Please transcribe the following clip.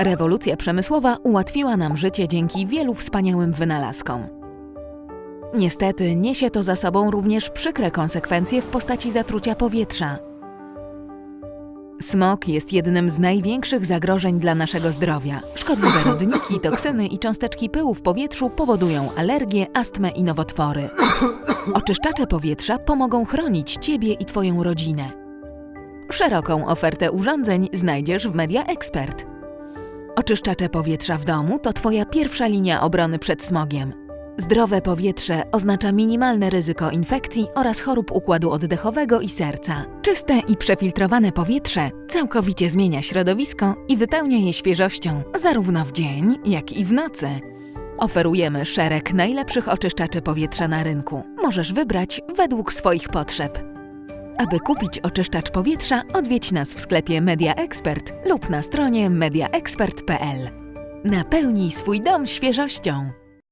Rewolucja przemysłowa ułatwiła nam życie dzięki wielu wspaniałym wynalazkom. Niestety niesie to za sobą również przykre konsekwencje w postaci zatrucia powietrza. Smog jest jednym z największych zagrożeń dla naszego zdrowia. Szkodliwe rodniki, toksyny i cząsteczki pyłu w powietrzu powodują alergie, astmę i nowotwory. Oczyszczacze powietrza pomogą chronić Ciebie i Twoją rodzinę. Szeroką ofertę urządzeń znajdziesz w Media Expert. Oczyszczacze powietrza w domu to Twoja pierwsza linia obrony przed smogiem. Zdrowe powietrze oznacza minimalne ryzyko infekcji oraz chorób układu oddechowego i serca. Czyste i przefiltrowane powietrze całkowicie zmienia środowisko i wypełnia je świeżością, zarówno w dzień, jak i w nocy. Oferujemy szereg najlepszych oczyszczaczy powietrza na rynku. Możesz wybrać według swoich potrzeb. Aby kupić oczyszczacz powietrza, odwiedź nas w sklepie Media Expert lub na stronie mediaexpert.pl. Napełnij swój dom świeżością.